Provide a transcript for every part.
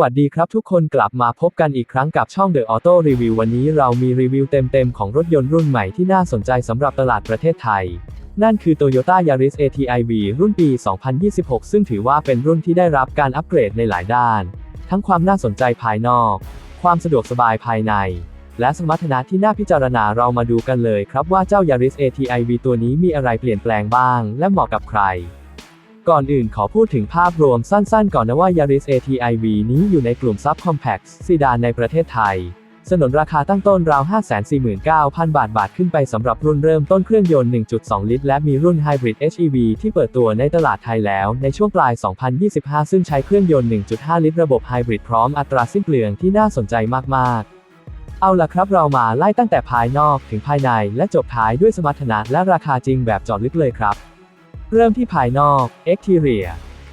วัสดีครับทุกคนกลับมาพบกันอีกครั้งกับช่อง The Auto Review วันนี้เรามีรีวิวเต็มๆ ของรถยนต์รุ่นใหม่ที่น่าสนใจสำหรับตลาดประเทศไทย นั่นคือ Toyota Yaris ATIV รุ่นปี 2026 ซึ่งถือว่าเป็นรุ่นที่ได้รับการอัปเกรดในหลายด้าน ทั้งความน่าสนใจภายนอก ความสะดวกสบายภายใน และสมรรถนะที่น่าพิจารณาเรามาดูกันเลยครับว่าเจ้า Yaris ATIV ตัวนี้มีอะไรเปลี่ยนแปลงบ้าง และเหมาะกับใคร ก่อนอื่นขอพูดถึงภาพรวมสั้นๆ ก่อนนะว่า Yaris ATIV นี้อยู่ในกลุ่ม Subcompact ซีดานในประเทศไทย สนนราคาตั้งต้นราว 549,000 บาทบาทขึ้นไปสำหรับรุ่นเริ่มต้นเครื่องยนต์ 1.2 ลิตร และมีรุ่น Hybrid HEV ที่เปิดตัวในตลาดไทยแล้ว ในช่วงปลาย 2025 ซึ่งใช้เครื่องยนต์ 1.5 ลิตร ระบบ Hybrid พร้อมอัตราสิ้นเปลืองที่น่าสนใจมากๆเอาล่ะครับเรามาไล่ตั้งแต่ภายนอกถึงภายในและจบท้ายด้วยสมรรถนะและราคาจริงแบบจอดลึกเลยครับ เริ่มที่ภายนอก Exterior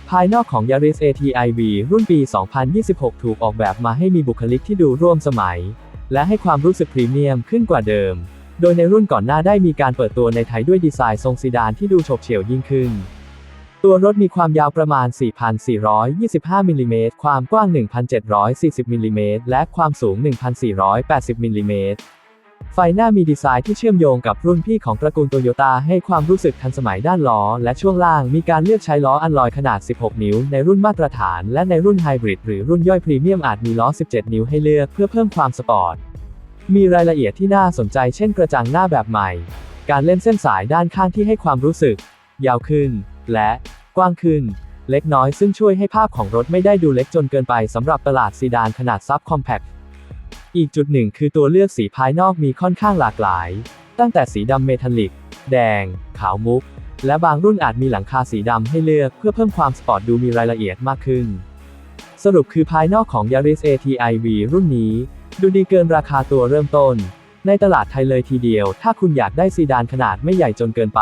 ภายนอกของ Yaris ATIV รุ่นปี 2026 ถูกออกแบบมาให้มีบุคลิกที่ดูร่วมสมัย และให้ความรู้สึกพรีเมียมขึ้นกว่าเดิม โดยในรุ่นก่อนหน้าได้มีการเปิดตัวในไทยด้วยดีไซน์ทรงซีดานที่ดูโฉบเฉี่ยวยิ่งขึ้น ตัวรถมีความยาวประมาณ 4,425 มิลลิเมตร ความกว้าง 1,740 มิลลิเมตร และความสูง 1,480 มิลลิเมตร ไฟหน้ามีดีไซน์ที่เชื่อมโยงกับรุ่นพี่ของตระกูลโตโยต้าให้ความรู้สึกทันสมัยด้านล้อ และช่วงล่างมีการเลือกใช้ล้ออัลลอยขนาด 16 นิ้ว ในรุ่นมาตรฐาน และในรุ่นไฮบริดหรือรุ่นย่อยพรีเมียมอาจมีล้อ 17 นิ้วให้เลือกเพื่อเพิ่มความสปอร์ต มีรายละเอียดที่น่าสนใจเช่นกระจังหน้าแบบใหม่ การเล่นเส้นสายด้านข้างที่ให้ความรู้สึก ยาวขึ้น และกว้างขึ้น เล็กน้อยซึ่งช่วยให้ภาพของรถไม่ได้ดูเล็กจนเกินไปสำหรับตลาดซีดานขนาดซับคอมแพค อีกจุดหนึ่งคือตัวเลือกสีภายนอกมีค่อนข้างหลากหลาย ตั้งแต่สีดำเมทัลลิก แดง ขาวมุก และบางรุ่นอาจมีหลังคาสีดำให้เลือกเพื่อเพิ่มความสปอร์ตดูมีรายละเอียดมากขึ้น สรุปคือภายนอกของ Yaris ATIV รุ่นนี้ ดูดีเกินราคาตัวเริ่มต้น ในตลาดไทยเลยทีเดียว ถ้าคุณอยากได้ซีดานขนาดไม่ใหญ่จนเกินไป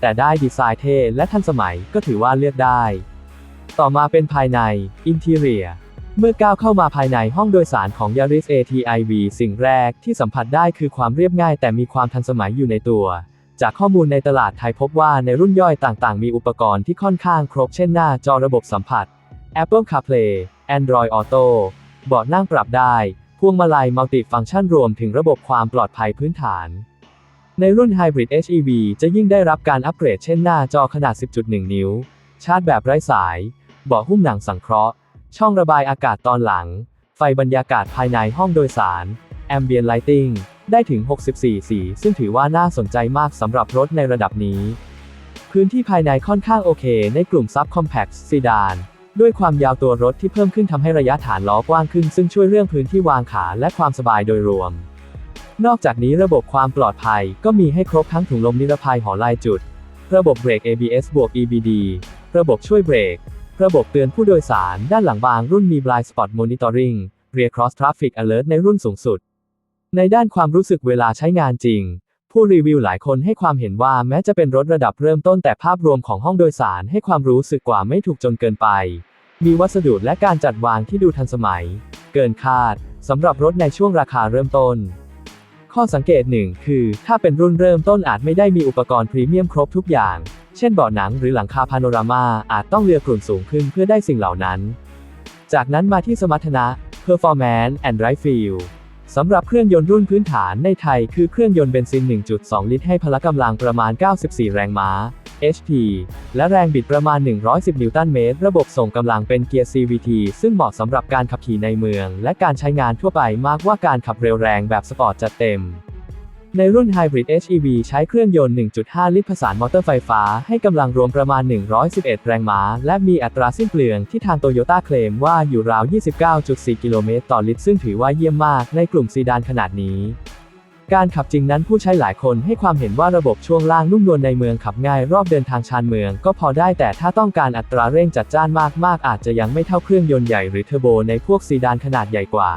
แต่ได้ดีไซน์เท่และทันสมัยก็ถือว่าเลือกได้ ต่อมาเป็นภายใน Interior เเมื่อก้าวเข้ามาภายในห้องโดยสารของ Yaris ATIV สิ่งแรกที่สัมผัสได้คือความเรียบง่ายแต่มีความทันสมัยอยู่ในตัว จากข้อมูลในตลาดไทยพบว่าในรุ่นย่อยต่างๆ มีอุปกรณ์ที่ค่อนข้างครบเช่นหน้าจอระบบสัมผัส Apple CarPlay Android Auto เบาะนั่งปรับได้ พวงมาลัยมัลติฟังก์ชันรวมถึงระบบความปลอดภัยพื้นฐาน ในรุ่น Hybrid HEV จะยิ่งได้รับการอัปเกรดเช่นหน้าจอขนาด 10.1 นิ้ว ชาร์จแบบไร้สาย เบาะหุ้มหนังสังเคราะห์ ช่องระบายอากาศตอนหลัง ไฟบรรยากาศภายในห้องโดยสาร Ambient Lighting ได้ถึง 64 สี ซึ่งถือว่าน่าสนใจมากสำหรับรถในระดับนี้ พื้นที่ภายในค่อนข้างโอเค ในกลุ่ม Subcompact Sedan ด้วยความยาวตัวรถที่เพิ่มขึ้นทำให้ระยะฐานล้อกว้างขึ้น ซึ่งช่วยเรื่องพื้นที่วางขาและความสบายโดยรวม นอกจากนี้ระบบความปลอดภัยก็มีให้ครบทั้งถุงลมนิรภัยหอลายจุด ระบบเบรก ABS บวก EBD ระบบช่วยเบรก ระบบเตือนผู้โดยสารด้านหลังบางรุ่นมี Blind Spot Monitoring Rear Cross Traffic Alert ในรุ่นสูงสุด ในด้านความรู้สึกเวลาใช้งานจริง ผู้รีวิวหลายคนให้ความเห็นว่าแม้จะเป็นรถระดับเริ่มต้นแต่ภาพรวมของห้องโดยสารให้ความรู้สึกกว่าไม่ถูกจนเกินไป มีวัสดุและการจัดวางที่ดูทันสมัย เกินคาดสำหรับรถในช่วงราคาเริ่มต้น ข้อสังเกตหนึ่งคือ ถ้าเป็นรุ่นเริ่มต้นอาจไม่ได้มีอุปกรณ์พรีเมียมครบทุกอย่าง เช่นเบาะหนังหรือหลังคาพาโนรามาอาจต้องเลือกกลุ่นสูงขึ้นเพื่อได้สิ่งเหล่านั้น จากนั้นมาที่สมรรถนะ Performance and Drive Feel สำหรับเครื่องยนต์รุ่นพื้นฐานในไทยคือเครื่องยนต์เบนซิน 1.2 ลิตรให้พละกำลังประมาณ 94 แรงม้า HP และแรงบิดประมาณ 110 นิวตันเมตร ระบบส่งกำลังเป็นเกียร์ CVT ซึ่งเหมาะสำหรับการขับขี่ในเมือง และการใช้งานทั่วไปมากกว่าการขับเร็วแรงแบบสปอร์ตจัดเต็ม ในรุ่น Hybrid HEV ใช้เครื่องยนต์ 1.5 ลิตรผสานมอเตอร์ไฟฟ้าให้กำลังรวมประมาณ 111 แรงม้า และมีอัตราสิ้นเปลืองที่ทางโตโยต้าเคลมว่าอยู่ราว 29.4 กิโลเมตรต่อลิตร ซึ่งถือว่าเยี่ยมมากในกลุ่มซีดานขนาดนี้ การขับจริงนั้นผู้ใช้หลายคนให้ความเห็นว่าระบบช่วงล่างนุ่มนวลในเมืองขับง่ายรอบเดินทางชานเมือง ก็พอได้แต่ถ้าต้องการอัตราเร่งจัดจ้านมากๆ อาจจะยังไม่เท่าเครื่องยนต์ใหญ่หรือเทอร์โบในพวกซีดานขนาดใหญ่กว่า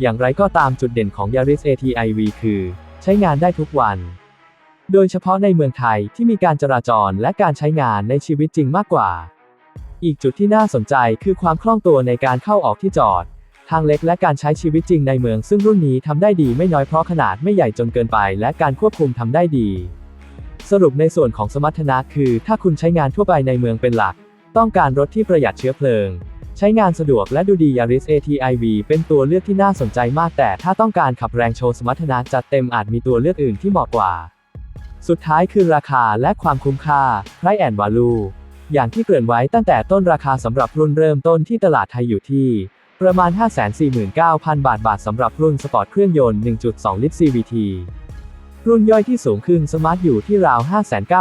อย่างไรก็ตามจุดเด่นของ Yaris ATIV คือ ช้งานได้ทุกวัน โดยเฉพาะในเมืองไทยที่มีการจราจรและการใช้งานในชีวิตจริงมากกว่า อีกจุดที่น่าสนใจคือความคล่องตัวในการเข้าออกที่จอด ทางเล็กและการใช้ชีวิตจริงในเมืองซึ่งรุ่นนี้ทำได้ดีไม่น้อยเพราะขนาดไม่ใหญ่จนเกินไป และการควบคุมทำได้ดี สรุปในส่วนของสมรรถนะคือ ถ้าคุณใช้งานทั่วไปในเมืองเป็นหลัก ต้องการรถที่ประหยัดเชื้อเพลิง ใช้งานสะดวกและดูดี Yaris ATIV เป็นตัวเลือกที่น่าสนใจมากแต่ถ้าต้องการขับแรงโชว์สมรรถนะจัดเต็มอาจมีตัวเลือกอื่นที่เหมาะกว่า สุดท้ายคือราคาและความคุ้มค่า Price and Value อย่างที่เกริ่นไว้ตั้งแต่ต้นราคาสำหรับรุ่นเริ่มต้นที่ตลาดไทยอยู่ที่ ประมาณ 549,000 บาทบาทสำหรับรุ่นสปอร์ตเครื่องยนต์ 1.2 ลิตร CVT รุ่นย่อยที่สูงขึ้นสมาร์ทอยู่ที่ราว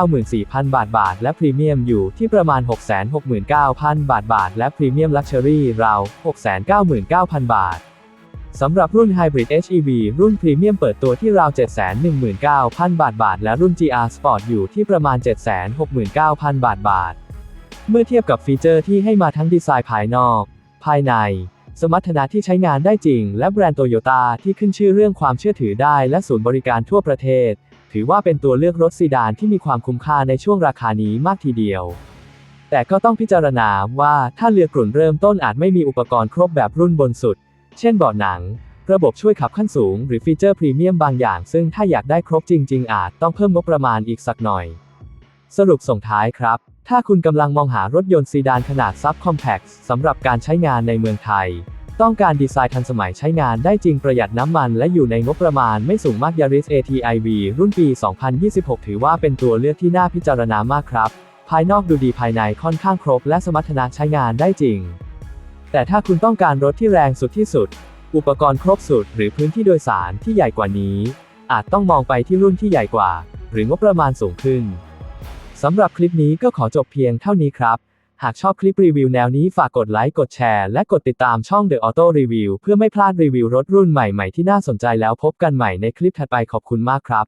594,000 บาทบาท และพรีเมียมอยู่ที่ประมาณ 669,000 บาทบาท และพรีเมียมลักชัวรี่ราว 699,000 บาทสำหรับรุ่น Hybrid HEV รุ่นพรีเมียมเปิดตัวที่ราว 719,000 บาทบาท และรุ่น GR Sport อยู่ที่ประมาณ 769,000 บาทบาท เมื่อเทียบกับฟีเจอร์ที่ให้มาทั้งดีไซน์ภายนอก ภายใน สมรรถนะที่ใช้งานได้จริง และแบรนด์โตโยต้าที่ขึ้นชื่อเรื่องความเชื่อถือได้และศูนย์บริการทั่วประเทศ ถือว่าเป็นตัวเลือกรถซีดานที่มีความคุ้มค่าในช่วงราคานี้มากทีเดียว แต่ก็ต้องพิจารณาว่าถ้าเรือกลุ่นเริ่มต้นอาจไม่มีอุปกรณ์ครบแบบรุ่นบนสุด เช่นเบาะหนัง ระบบช่วยขับขั้นสูง หรือฟีเจอร์พรีเมียมบางอย่าง ซึ่งถ้าอยากได้ครบจริง ๆ อาจต้องเพิ่มงบประมาณอีกสักหน่อย สรุปส่งท้ายครับ ถ้าคุณกำลังมองหารถยนต์ซีดานขนาดซับคอมแพคสำหรับการใช้งานในเมืองไทย ต้องการดีไซน์ทันสมัยใช้งานได้จริงประหยัดน้ำมันและอยู่ในงบประมาณไม่สูงมาก Yaris ATIV รุ่นปี 2026 ถือว่าเป็นตัวเลือกที่น่าพิจารณามากครับ ภายนอกดูดีภายในค่อนข้างครบ และสมรรถนะใช้งานได้จริง แต่ถ้าคุณต้องการรถที่แรงสุดที่สุด อุปกรณ์ครบสุด หรือพื้นที่โดยสารที่ใหญ่กว่านี้ อาจต้องมองไปที่รุ่นที่ใหญ่กว่า หรืองบประมาณสูงขึ้น สำหรับคลิปนี้ก็ขอจบเพียงเท่านี้ครับ หากชอบคลิปรีวิวแนวนี้ฝากกดไลค์ กดแชร์ และกดติดตามช่อง The Auto Review เพื่อไม่พลาดรีวิวรถรุ่นใหม่ ๆ ที่น่าสนใจแล้วพบกันใหม่ในคลิปถัดไปขอบคุณมากครับ